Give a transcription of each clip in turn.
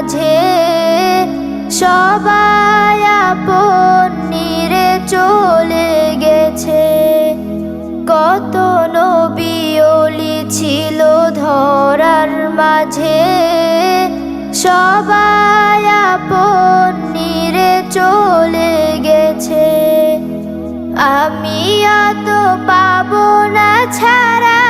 মাঝে সবাই আপন নিরে চলে গেছে। কত নবী ছিল ধরার মাঝে। সবাই আপন নিরে চলে গেছে। আমি অত পাবো না ছাড়া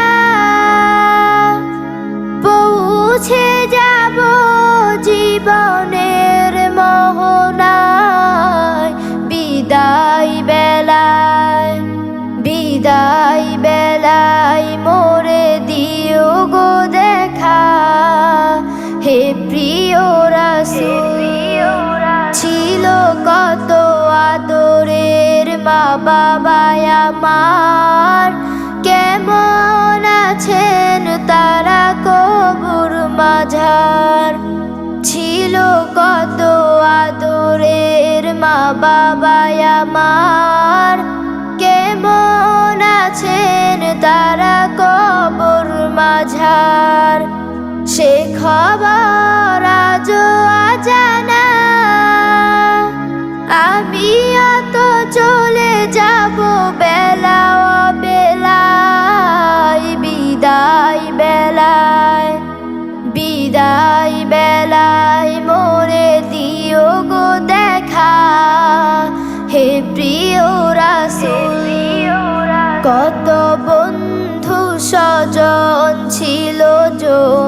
বিদায় বেলায় মোরে দিও গো দেখা। হে প্রিয় রাসুল, ছিল কত আদরের মা বাবায় আমার। কেমন আছেন তারা কবুর মাঝার? ছিল কত আদরের মা বাবায় আমার। খবর আজ আজানা আমি অত চলে যাব বেলা বেলায় বিদায় বেলায় বিদায় বেলায় মোরে দিও গো দেখা। হে প্রিয় রাসুল, কত বন্ধু স্বজন ছিল জমিদারি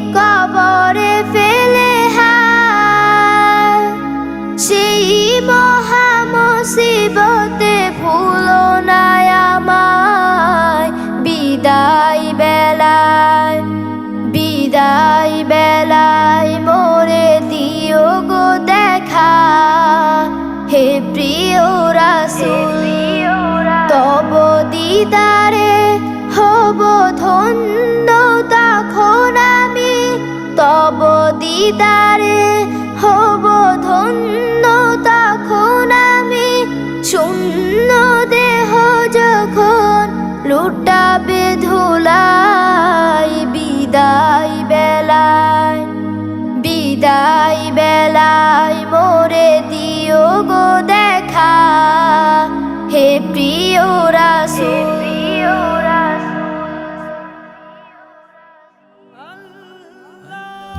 দিদারে, হব ধন্য তখন আমি। তব দিদারে, হব ধন্য তখন আমি। শূন্য দেহ যখন লুটাবে ধুলাই বিদায়।